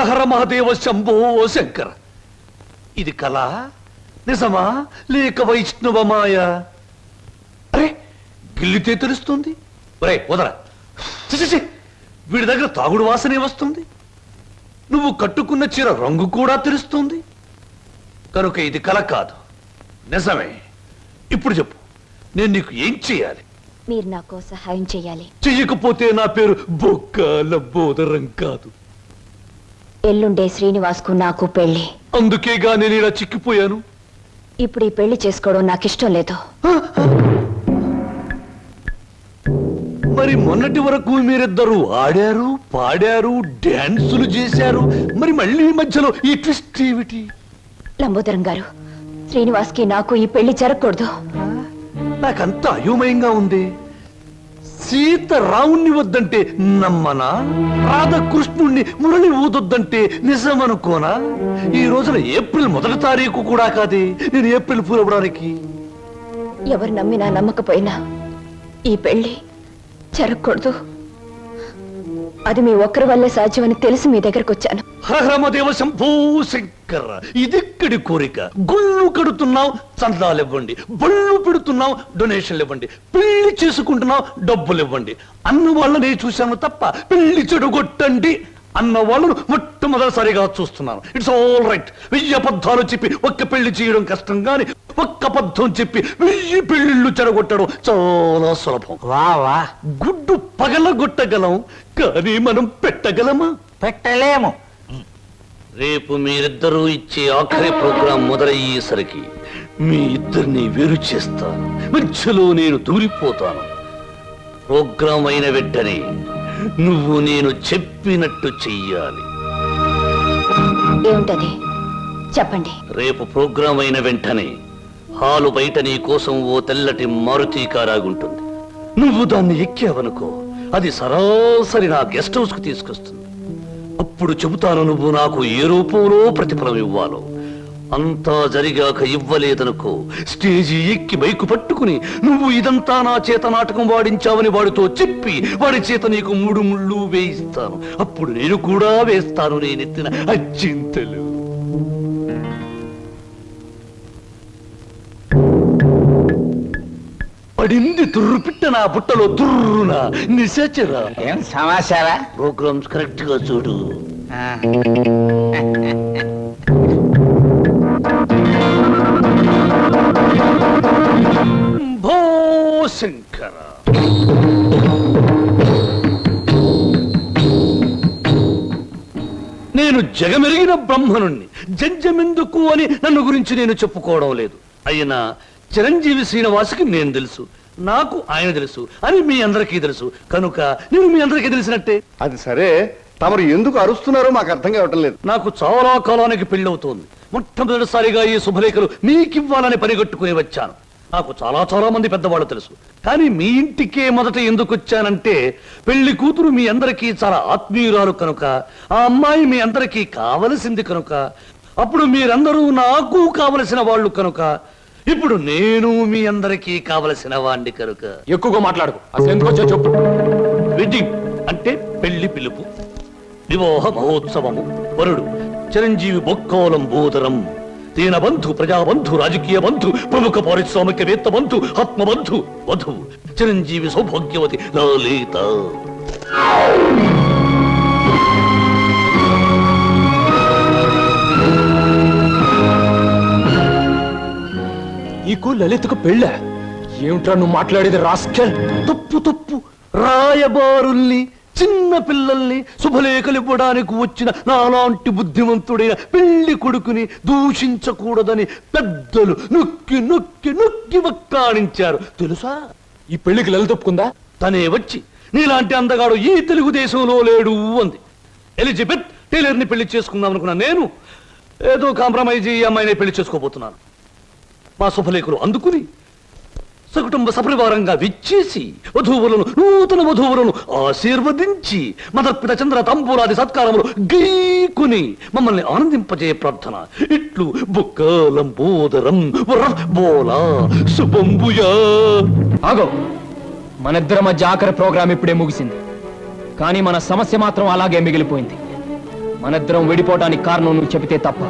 హర మహాదేవ శంభో శంకర. ఇది కళ? నిజమా? లేక వైష్ణవ మాయ? అరే గిల్లితే తెలుస్తుంది. ఒరే వదరా. వీడి దగ్గర తాగుడు వాసనే వస్తుంది. నువ్వు కట్టుకున్న చీర రంగు కూడా తెలుస్తుంది. కనుక ఇది కల కాదు. నిజమే. ఇప్పుడు చెప్పు. నేను నీకు ఏం చేయాలి మీరు నాకు సహాయం చేయాలి చెయ్యకపోతే నా పేరు బొక్కాల బోదరం కాదు. ఎల్లుండే శ్రీనివాస్కు నాకు పెళ్ళి అందుకేగా నేను ఇలా చిక్కిపోయాను. ఇప్పుడు ఈ పెళ్ళి చేసుకోవడం నాకు ఇష్టం లేదు. మరి మొన్నటి వరకు మీరిద్దరు ఆడారు పాడారు డాన్సులు చేశారు. మరి మళ్ళీ మధ్యలో ఈ ట్విస్ట్ ఏమిటి? లంబోదరం గారు శ్రీనివాస్కి నాకు ఈ పెళ్ళి జరగకూడదు. నాకంత అయోమయంగా ఉంది. సీత రావుణ్ణి వద్దంటే నమ్మనా? రాధకృష్ణుణ్ణి మురళి ఊదొద్దంటే నిజమనుకోనా? ఈ రోజున ఏప్రిల్ మొదటి తారీఖు కూడా కాదే. నేను ఏప్రిల్ పూలవడానికి ఎవరు నమ్మినా నమ్మకపోయినా ఈ పెళ్ళి జరగకూడదు. అది మీ ఒక్కరి వల్లే సాధ్యమని తెలిసి మీ దగ్గరకు వచ్చాను హరమదేవ శంభో శంకర. ఇదిక్కడి కోరిక. గుళ్ళు కడుతున్నావు చందాలు ఇవ్వండి బళ్ళు పెడుతున్నావు డొనేషన్లు ఇవ్వండి పెళ్ళి చేసుకుంటున్నావు డబ్బులు ఇవ్వండి అన్న వాళ్ళని చూశాను తప్ప పెళ్ళి చెడుగొట్టండి. అన్న వాళ్ళను మొట్టమొదటిసారిగా చూస్తున్నాను. ఇట్స్ ఆల్ రైట్ వెయ్యి అబద్ధాలు చెప్పి ఒక్క పెళ్ళి చేయడం కష్టం గాని ఒక్క అబద్ధం చెప్పి వెయ్యి పెళ్ళిళ్ళు చెడగొట్టడం చాలా సులభం. వా వా. గుడ్డు పగలగొట్టగలం కానీ మనం పెట్టగలమా? పెట్టలేము. రేపు మీరిద్దరూ ఇచ్చే ఆఖరి ప్రోగ్రాం మొదలయ్యేసరికి మీ ఇద్దరిని వేరు చేస్తాను మధ్యలో నేను దూరిపోతాను. ప్రోగ్రాం అయిన వెంటనే నువ్వు నేను చెప్పినట్టు చెయ్యాలి. ఏమిటది? చెప్పండి. రేపు ప్రోగ్రాం అయిన వెంటనే హాలు బయట నీ కోసం ఓ తెల్లటి మారుతి కారాగుంటుంది నువ్వు దాన్ని ఎక్కావనుకో అది సరాసరి నా గెస్ట్ హౌస్కు తీసుకొస్తుంది. అప్పుడు చెబుతాను నువ్వు నాకు ఏ రూపంలో ప్రతిఫలం ఇవ్వాలో. అంతా జరిగాక ఇవ్వలేదనుకో స్టేజి ఎక్కి బైకు పట్టుకుని నువ్వు ఇదంతా నా చేత నాటకం వాడించావని వాడితో చెప్పి వాడి చేత నీకు మూడు ముళ్ళు వేయిస్తాను. అప్పుడు నేను కూడా వేస్తాను నేనెత్తిన అచ్చింతలు. పడింది తుర్రు పిట్ట నా బుట్టలో తుర్రున నిశాచరా. ఏం సమాచారా? ప్రోగ్రామ్స్ కరెక్ట్గా చూడు భో శంకర. నేను జగమెరిగిన బ్రహ్మనుణ్ణి జంజమెందుకు అని నన్ను గురించి నేను చెప్పుకోవడం లేదు. అయినా చిరంజీవి శ్రీనివాసుకి నేను తెలుసు. నాకు ఆయన తెలుసు. అని మీ అందరికీ తెలుసు. కనుక నేను మీ అందరికీ తెలిసినట్టే. అది సరే. తమరు ఎందుకు అరుస్తున్నారో మాకు అర్థం కావటం లేదు. నాకు చాలా కాలానికి పెళ్ళవుతోంది. మొట్టమొదటిసారిగా ఈ శుభలేఖలు మీకివ్వాలని పనిగట్టుకుని వచ్చాను. నాకు చాలా చాలా మంది పెద్దవాళ్ళు తెలుసు. కానీ మీ ఇంటికే మొదట ఎందుకు వచ్చానంటే పెళ్ళి కూతురు మీ అందరికీ చాలా ఆత్మీయురాలు కనుక ఆ అమ్మాయి మీ అందరికీ కావలసింది కనుక అప్పుడు మీరందరూ నాకు కావలసిన వాళ్ళు కనుక ఇప్పుడు నేను మీ అందరికీ కావలసిన వాణ్ణి కనుక. ఎక్కువగా మాట్లాడుకో. అసలు ఎందుకు వచ్చా చెప్పు. వెడ్డింగ్ అంటే పెళ్ళి పిలుపు వివాహ మహోత్సవము వరుడు చిరంజీవి బొక్కోలం బోదరం దీన బంధు ప్రజాబంధు రాజకీయ బంధు ప్రముఖ పారిశ్రామికవేత్త బంధు ఆత్మబంధు వధువు చిరంజీవి సౌభాగ్యవతి లలిత. నీకు లలితకు పెళ్ళా? ఏమిట్రా నువ్వు మాట్లాడేది రాస్కెల్? తప్పు తప్పు. రాయబారుల్ని చిన్న పిల్లల్ని శుభలేఖలు ఇవ్వడానికి వచ్చిన నాలాంటి బుద్ధిమంతుడైన పెళ్ళి కొడుకుని దూషించకూడదని పెద్దలు నొక్కి నొక్కి నొక్కి వక్కాణించారు. తెలుసా? ఈ పెళ్ళికి లలిత ఒప్పుకుందా? తనే వచ్చి నీలాంటి అందగాడు ఈ తెలుగుదేశంలో లేడు అంది. ఎలిజబెత్ టైలర్ని పెళ్ళి చేసుకుందాం అనుకున్నా నేను ఏదో కాంప్రమైజ్ ఈ అమ్మాయిని పెళ్ళి చేసుకోబోతున్నాను. మా శుభలేఖలు అందుకుని సకుటుంబ సపరివారంగా విచ్చేసి వధువులను నూతన వధువులను ఆశీర్వదించి మదర్పిత చంద్ర తంబూలాది సత్కారములు గీకుని మమ్మల్ని ఆనందింపజే ప్రార్థన. ఇట్లు బుక్కలంబోదరం బోలా శుభంబుయా. ఆగో మన ఇద్దరి మధ్య ఆఖరి ప్రోగ్రాం ఇప్పుడే ముగిసింది. కానీ మన సమస్య మాత్రం అలాగే మిగిలిపోయింది. మనిద్దరం విడిపోవడానికి కారణం నువ్వు చెబితే తప్ప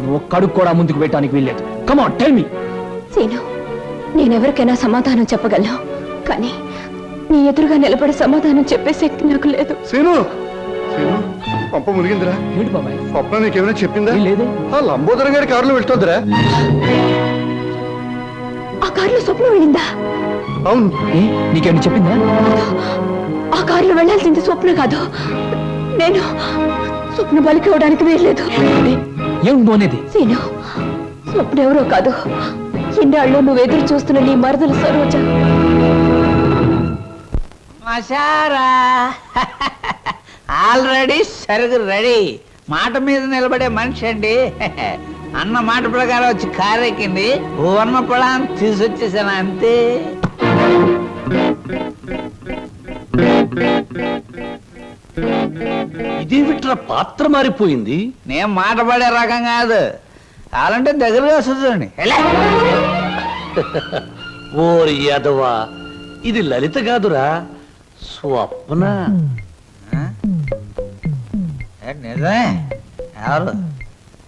నువ్వు ఒక్కడుగు కూడా ముందుకు పెట్టడానికి వీల్లేదు. Come on tell me Seenu నేనెవరికైనా సమాధానం చెప్పగలను. కానీ నీ ఎదురుగా నిలబడి సమాధానం చెప్పే శక్తి నాకు లేదు. సీను సీను పంప మునిగిందిరా. ఏంటి బాబాయ్? స్వప్న నీకేమైనా చెప్పిందా? లేదే. ఆ లంబోదరం గారి కారులో వెళ్తుందిరా. ఆ కారులో స్వప్నం వెళ్ళిందా? అవును. ఏ నీకేమైనా చెప్పిందా? ఆ కారులో వెళ్ళాల్సింది స్వప్న కాదు. నేను స్వప్న బలికి ఇవ్వడానికి వెళ్ళలేదు ఏం అనేది సీను స్వప్న ఎవరో కాదు. ఇన్నాళ్ళు నువ్వు ఎదురు చూస్తున్న నీ మరదలు సరోజ. మసారా ఆల్రెడీ సరుగు రెడీ. మాట మీద నిలబడే మనిషి అండి. అన్న మాట ప్రకారం వచ్చి కారెక్కింది ఉన్న పొలాన్ని తీసుకొచ్చేసాను అంతే. ఇదేమిట్రా పాత్ర మారిపోయింది? నేను మాట పడే రకం కాదు. కావాలంటే దగ్గరగా వస్తుంది ఓరి యాదవా ఇది లలిత కాదురా స్వప్న. నిజమే. ఎవరు?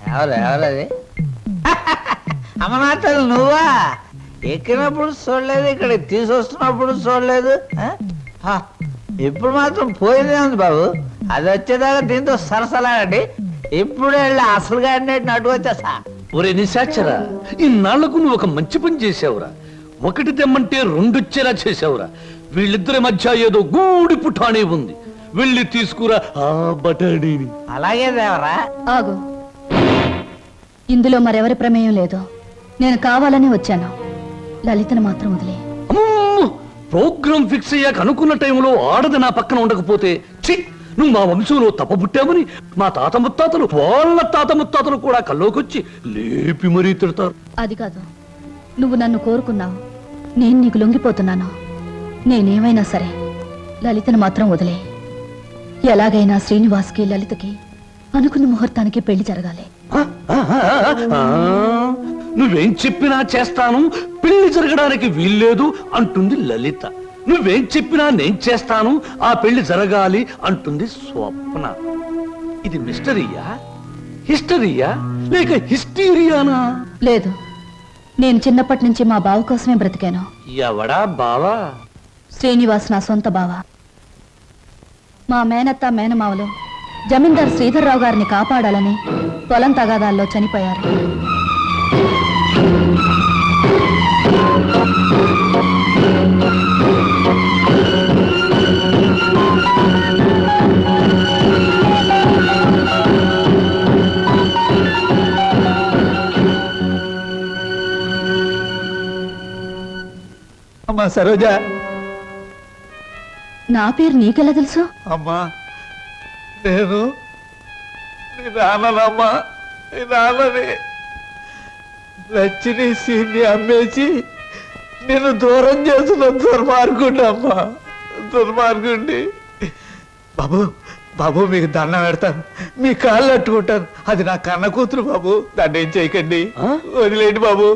ఎవరు ఎవరు అది? అమ్మనాథలు నువ్వా? ఎక్కినప్పుడు చూడలేదు ఇక్కడ తీసుకొస్తున్నప్పుడు చూడలేదు ఇప్పుడు మాత్రం పోయిందే ఉంది బాబు. అది వచ్చేదాకా దీంతో సరసలాడండి. ఇప్పుడు వెళ్ళి అసలు గాడినట్టు నటు వచ్చేసా ఒరే నిశాచరా ఇన్నాళ్ళకు నువ్వు ఒక మంచి పని చేసావురా ఒకటి తెమ్మంటే రెండొచ్చేలా చేసావురా వీళ్ళిద్దరి మధ్య ఏదో గూడి పుఠానే ఉంది. వెళ్ళి తీసుకురా ఆ బటాడీని అలాగే దేవరా. ఆగు. ఇందులో మరెవరి ప్రమేయం లేదు. నేను కావాలని వచ్చాను. లలితను మాత్రం వదిలే! ప్రోగ్రామ్ ఫిక్స్ అయ్యాక అనుకున్న టైంలో ఆడది నా పక్కన ఉండకపోతే ఛీ! నువ్వు మా వంశంలో తప్పబుట్టామని మా తాత ముత్తాతలు వాళ్ళ తాత ముత్తాతలు కూడా కల్లోకొచ్చి లేపి మరీ తిడతారు. అది కాదు. నువ్వు నన్ను కోరుకున్నావు నేను నీకు లొంగిపోతున్నాను? నేనేమైనా సరే లలితను మాత్రం వదిలే. ఎలాగైనా శ్రీనివాస్కి లలితకి అనుకున్న ముహూర్తానికి పెళ్ళి జరగాలి. నువ్వేం చెప్పినా చేస్తాను పెళ్ళి జరగడానికి వీల్లేదు అంటుంది లలిత. నువ్వేం చెప్పినా నేను చేస్తాను ఆ పెళ్ళి జరగాలి అంటుంది స్వప్న. ఇది మిస్టరీయా? హిస్టరీయా? లేక హిస్టీరియానా? లేదు. నేను చిన్నప్పటి నుంచి మా బావ కోసమే బ్రతికాను. ఎవడా బావా? శ్రీనివాస్ నా సొంత బావ. మా మేనత్త మేనమావలు జమీందార్ శ్రీధర్రావు గారిని కాపాడాలని పొలం తగాదాల్లో చనిపోయారు. అమ్మా సరోజ. నా పేరు నీకెలా తెలుసు? అమ్మా నేను నీ నాన్ననమ్మా నీ నాన్నని. నచ్చిని సీన్ని అమ్మేసి నేను దూరం చేసిన దుర్మార్గుండి అమ్మా దుర్మార్గుండి బాబు బాబు మీకు దండం పెడతాను. మీ కాళ్ళు అట్టుకుంటాను. అది నా కన్న కూతురు బాబు. దాన్ని ఏం చేయకండి? వదిలేయండి బాబు?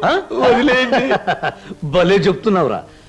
వదిలేయండి. భలే చెప్తున్నావురా.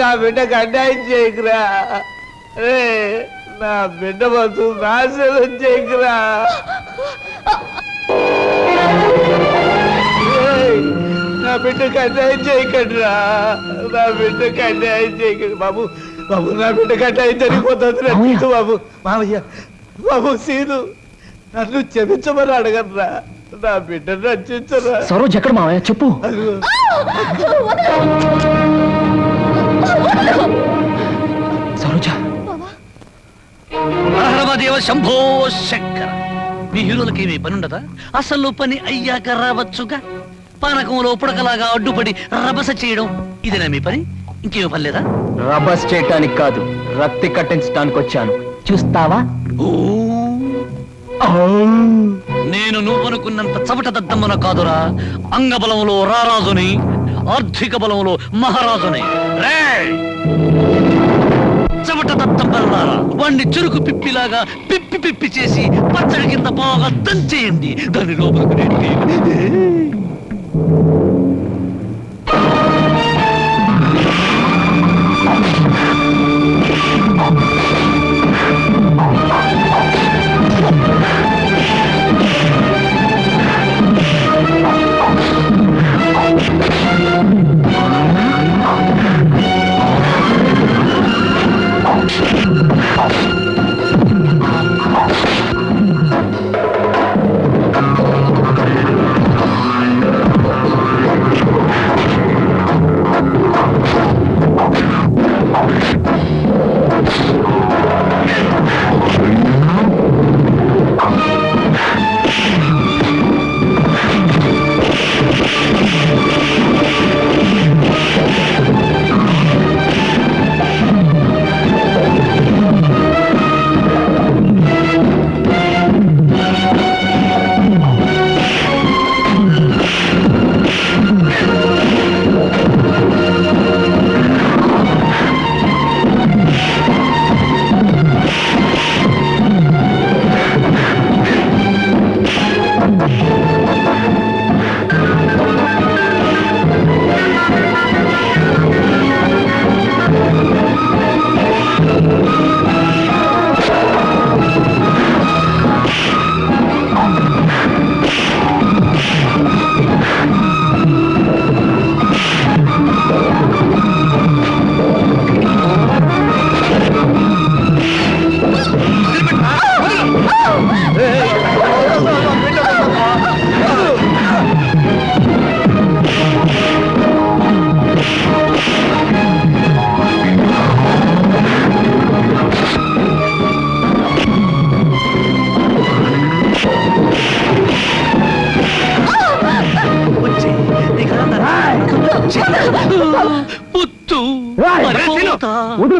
నా బిడ్డకు అన్యాయం చేయకురా. రే నా బిడ్డ బతు నాశనం చేయకురా. నా బిడ్డకు అన్యాయం చేయకండిరా. నా బిడ్డకు అన్యాయం చేయకండి. బాబు బాబు నా బిడ్డకు అన్యాయం జరిగిపోతుంది బాబు. మామయ్య బాబు సీను. నన్ను క్షమించమని అడగరా నా బిడ్డను రక్షించరా. సరోజ్ ఎక్కడ మావయ్య? చెప్పు. అదిగో. సరోజ. మహాదేవ శంభో శంకర. మీ హీరోలకి ఏమీ పని ఉండదా అసలు పని అయ్యాక రావచ్చుగా? పానకంలో పుడకలాగా అడ్డుపడి రభస చేయడం ఇదేనా మీ పని? ఇంకేమీ పని లేదా రబ్బర్స్ చేయటానికి కాదు రక్తి కట్టించడానికి వచ్చాను చూస్తావా? ఓ, నేను నువ్వనుకున్నంత చవట దద్దమ్మన కాదురా. అంగబలంలో రారాజుని ఆర్థిక బలంలో మహారాజుని. రేయ్! చవట దద్దమ్మలారా వాణ్ణి చురుకు పిప్పిలాగా పిప్పి పిప్పి చేసి పచ్చడి కింద బాగా దంచేయండి. దాని లోపలికి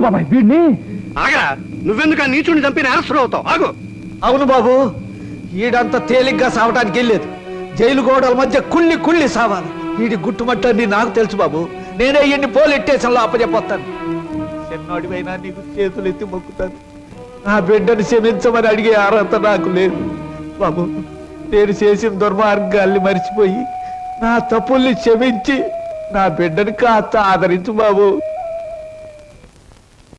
బాబాయ్ వీడిని? ఆగరా నువ్వెందుకు ఆ నీచుని చంపి నేరస్తులు అవుతావు? ఆగు. అవును బాబు ఈడంత తేలిగ్గా సావటానికి వెళ్ళలేదు జైలు గోడల మధ్య కుళ్ళి కుళ్ళి సావాలి. వీడి గుట్టుమట్టని నాకు తెలుసు బాబు. నేనే ఇన్ని పోలీస్ స్టేషన్లో అప్పచెప్పొస్తాను చిన్నోడివైనా నీకు చేతులు ఎత్తి మొక్కుతాను. నా బిడ్డను క్షమించమని అడిగే అర్హత నాకు లేదు. బాబు నేను చేసిన దుర్మార్గాల్ని మర్చిపోయి నా తప్పుల్ని క్షమించి నా బిడ్డని కాస్త ఆదరించు బాబు.